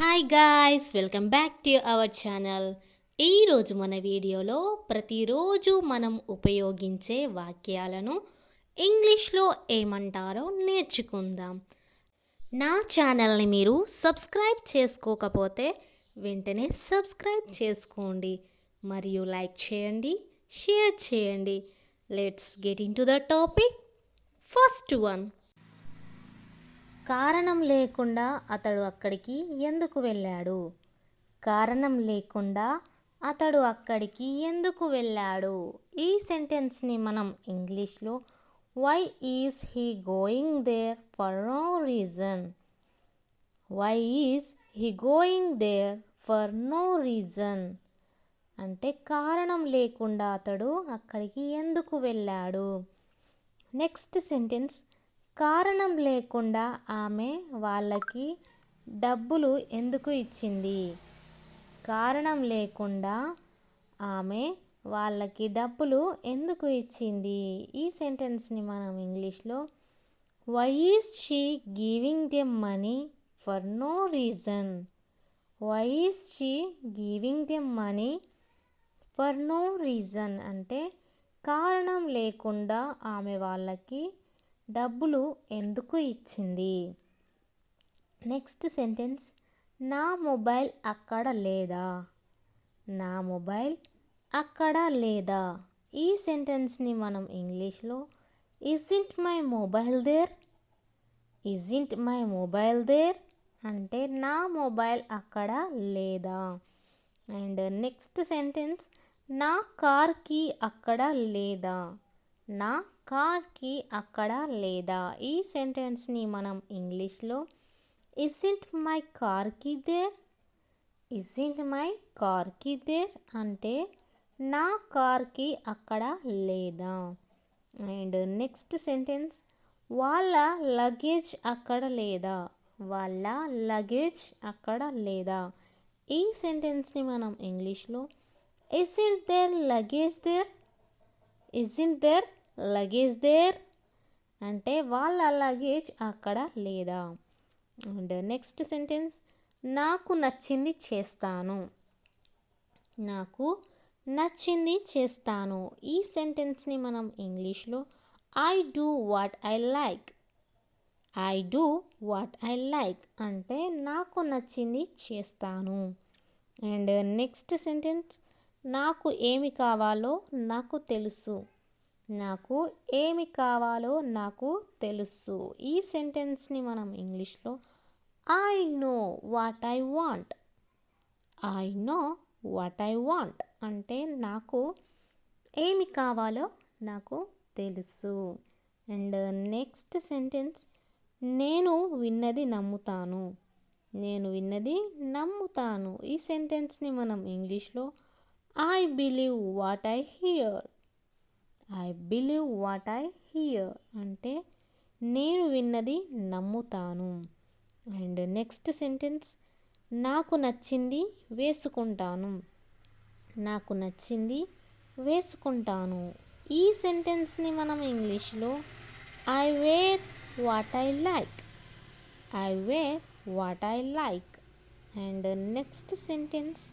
Hi guys welcome back to our channel ఈరోజు మన వీడియోలో ప్రతిరోజు మనం ఉపయోగించే వాక్యాలను ఇంగ్లీష్లో ఏమంటారో నేర్చుకుందాం. నా ఛానల్ని మీరు సబ్స్క్రైబ్ చేసుకోకపోతే వెంటనే సబ్స్క్రైబ్ చేసుకోండి. మరియు లైక్ చేయండి షేర్ చేయండి. Let's get into the topic first one కారణం లేకుండా అతడు అక్కడికి ఎందుకు వెళ్ళాడు? కారణం లేకుండా అతడు అక్కడికి ఎందుకు వెళ్ళాడు? ఈ సెంటెన్స్ని మనం ఇంగ్లీష్లో why is he going there for no reason? Why is he going there for no reason? అంటే కారణం లేకుండా అతడు అక్కడికి ఎందుకు వెళ్ళాడు? నెక్స్ట్ సెంటెన్స్ కారణం లేకుండా ఆమె వాళ్ళకి డబ్బులు ఎందుకు ఇచ్చింది? కారణం లేకుండా ఆమె వాళ్ళకి డబ్బులు ఎందుకు ఇచ్చింది? ఈ సెంటెన్స్ని మనం ఇంగ్లీష్లో why is she giving them money for no reason why is she giving them money for no reason అంటే కారణం లేకుండా ఆమె వాళ్ళకి డబ్బులు ఎందుకు ఇచ్చింది? నెక్స్ట్ సెంటెన్స్ నా మొబైల్ అక్కడ లేదా? నా మొబైల్ అక్కడ లేదా? ఈ సెంటెన్స్ని మనం ఇంగ్లీష్లో isn't my mobile there isn't my mobile there అంటే నా మొబైల్ అక్కడ లేదా? అండ్ నెక్స్ట్ సెంటెన్స్ నా కార్కి అక్కడ లేదా? నా కార్కి అక్కడ లేదా? ఈ సెంటెన్స్ని మనం ఇంగ్లీష్లో ఇసింట్ మై కార్కి దేర్? ఇసింట్ మై కార్కి దేర్? అంటే నా కార్కి అక్కడ లేదా? అండ్ నెక్స్ట్ సెంటెన్స్ వాళ్ళ లగేజ్ అక్కడ లేదా? వాళ్ళ లగేజ్ అక్కడ లేదా? ఈ సెంటెన్స్ని మనం ఇంగ్లీష్లో isn't their luggage there? Isn't their luggage there అంటే వాళ్ళ లగేజ్ అక్కడ లేదా? అండ్ నెక్స్ట్ సెంటెన్స్ నాకు నచ్చింది చేస్తాను. నాకు నచ్చింది చేస్తాను. ఈ సెంటెన్స్ని మనం ఇంగ్లీష్లో I do what I like I do what I like అంటే నాకు నచ్చింది చేస్తాను. అండ్ నెక్స్ట్ సెంటెన్స్ నాకు ఏమి కావాలో నాకు తెలుసు. నాకు ఏమి కావాలో నాకు తెలుసు. ఈ సెంటెన్స్ని మనం ఇంగ్లీష్లో I know what I want I know what I want అంటే నాకు ఏమి కావాలో నాకు తెలుసు. అండ్ నెక్స్ట్ సెంటెన్స్ నేను విన్నది నమ్ముతాను. నేను విన్నది నమ్ముతాను. ఈ సెంటెన్స్ని మనం ఇంగ్లీష్లో I believe what I hear I believe what I hear అంటే నేను విన్నది నమ్ముతాను. అండ్ నెక్స్ట్ సెంటెన్స్ నాకు నచ్చింది వేసుకుంటాను. నాకు నచ్చింది వేసుకుంటాను. ఈ సెంటెన్స్ని మనం ఇంగ్లీష్లో I wear what I like I wear what I like and next sentence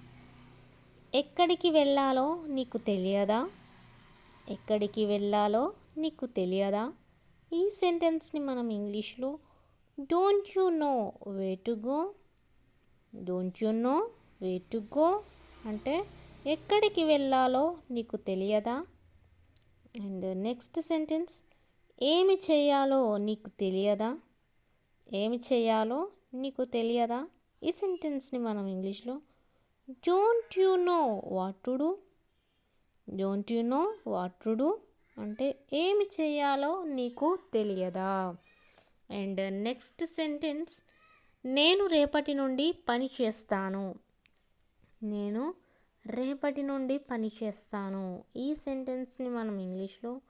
ఎక్కడికి వెళ్ళాలో నీకు తెలియదా? ఎక్కడికి వెళ్ళాలో నీకు తెలియదా? ఈ సెంటెన్స్ని మనం ఇంగ్లీష్లో don't you know way to go don't you know way to go అంటే ఎక్కడికి వెళ్ళాలో నీకు తెలియదా? అండ్ నెక్స్ట్ సెంటెన్స్ ఏమి చేయాలో నీకు తెలియదా? ఏమి చేయాలో నీకు తెలియదా? ఈ సెంటెన్స్ని మనం ఇంగ్లీష్లో don't you know what to do don't you know what to do అంటే ఏమి చేయాలో నీకు తెలియదా? అండ్ నెక్స్ట్ సెంటెన్స్ నేను రేపటి నుండి పని చేస్తాను. నేను రేపటి నుండి పని చేస్తాను. ఈ సెంటెన్స్ని మనం ఇంగ్లీష్లో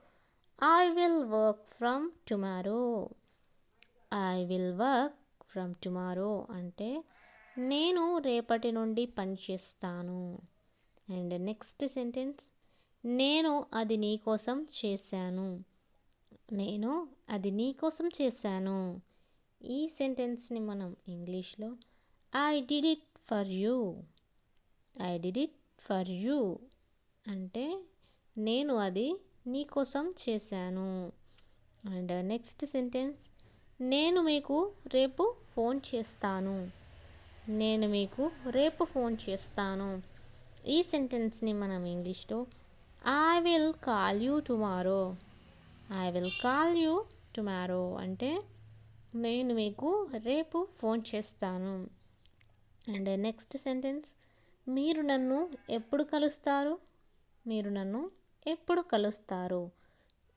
I will work from tomorrow I will work from tomorrow అంటే నేను రేపటి నుండి పని చేస్తాను. అండ్ నెక్స్ట్ సెంటెన్స్ నేను అది నీకోసం చేశాను. నేను అది నీకోసం చేశాను. ఈ సెంటెన్స్ని మనం ఇంగ్లీష్లో I did it for you I did it for you అంటే నేను అది నీకోసం చేశాను. అండ్ నెక్స్ట్ సెంటెన్స్ నేను మీకు రేపు ఫోన్ చేస్తాను. నేను మీకు రేపు ఫోన్ చేస్తాను. ఈ సెంటెన్స్ని మనం ఇంగ్లీష్లో I will call you tomorrow I will call you tomorrow అంటే నేను మీకు రేపు ఫోన్ చేస్తాను. అండ్ నెక్స్ట్ సెంటెన్స్ మీరు నన్ను ఎప్పుడు కలుస్తారు? మీరు నన్ను ఎప్పుడు కలుస్తారు?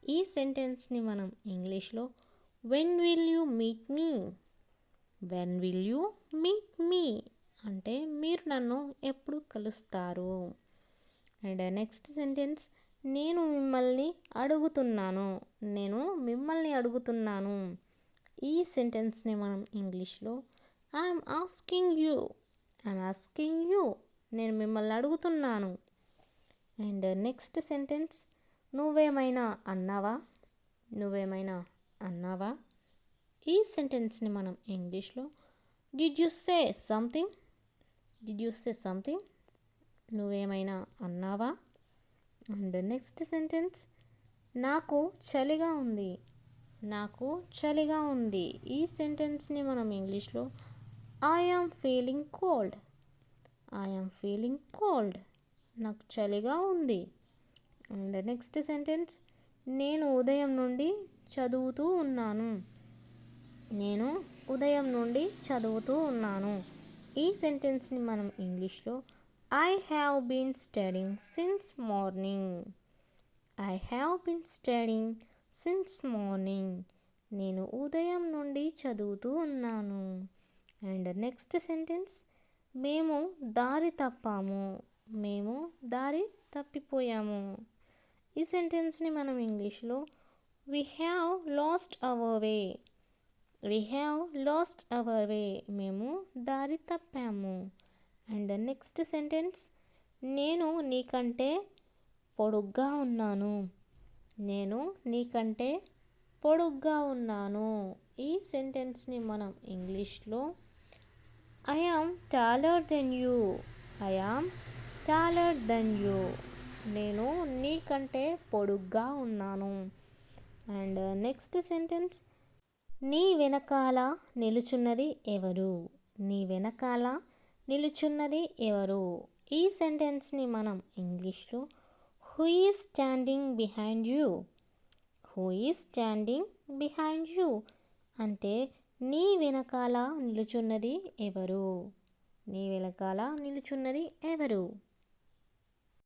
ఈ సెంటెన్స్ని మనం ఇంగ్లీష్లో when will you meet me when will you meet me అంటే మీరు నన్ను ఎప్పుడు కలుస్తారు? అండ్ నెక్స్ట్ సెంటెన్స్ నేను మిమ్మల్ని అడుగుతున్నాను. నేను మిమ్మల్ని అడుగుతున్నాను. ఈ సెంటెన్స్ని మనం ఇంగ్లీష్లో I'm asking you I'm asking you నేను మిమ్మల్ని అడుగుతున్నాను. అండ్ నెక్స్ట్ సెంటెన్స్ నువ్వేమైనా అన్నావా? నువ్వేమైనా అన్నావా? ఈ సెంటెన్స్ని మనం ఇంగ్లీష్లో did you say something did you say something నువ్వేమైనా అన్నావా? అండ్ నెక్స్ట్ సెంటెన్స్ నాకు చలిగా ఉంది. నాకు చలిగా ఉంది. ఈ సెంటెన్స్ని మనం ఇంగ్లీష్లో I am feeling cold I am feeling cold నాకు చలిగా ఉంది. అండ్ నెక్స్ట్ సెంటెన్స్ నేను ఉదయం నుండి చదువుతూ ఉన్నాను. నేను ఉదయం నుండి చదువుతూ ఉన్నాను. ఈ సెంటెన్స్ని మనం ఇంగ్లీష్లో I have been studying since morning I have been studying since morning నేను ఉదయం నుండి చదువుతూ ఉన్నాను. అండ్ నెక్స్ట్ సెంటెన్స్ మేము దారి తప్పాము. మేము దారి తప్పిపోయాము. ఈ సెంటెన్స్ని మనం ఇంగ్లీష్లో we have lost our way we have lost our way మేము దారి తప్పాము. అండ్ నెక్స్ట్ సెంటెన్స్ నేను నీకంటే పొడుగ్గా ఉన్నాను. నేను నీకంటే పొడుగ్గా ఉన్నాను. ఈ సెంటెన్స్ని మనం ఇంగ్లీష్లో I am taller than you I am taller than you నేను నీకంటే పొడుగ్గా ఉన్నాను. అండ్ నెక్స్ట్ సెంటెన్స్ నీ వెనకాల నిలుచున్నది ఎవరు? నీ వెనకాల నిలుచున్నది ఎవరు? ఈ సెంటెన్స్ని మనం ఇంగ్లీష్లో who is standing behind you? Who is standing behind you? అంటే నీ వెనకాల నిలుచున్నది ఎవరు? నీ వెనకాల నిలుచున్నది ఎవరు?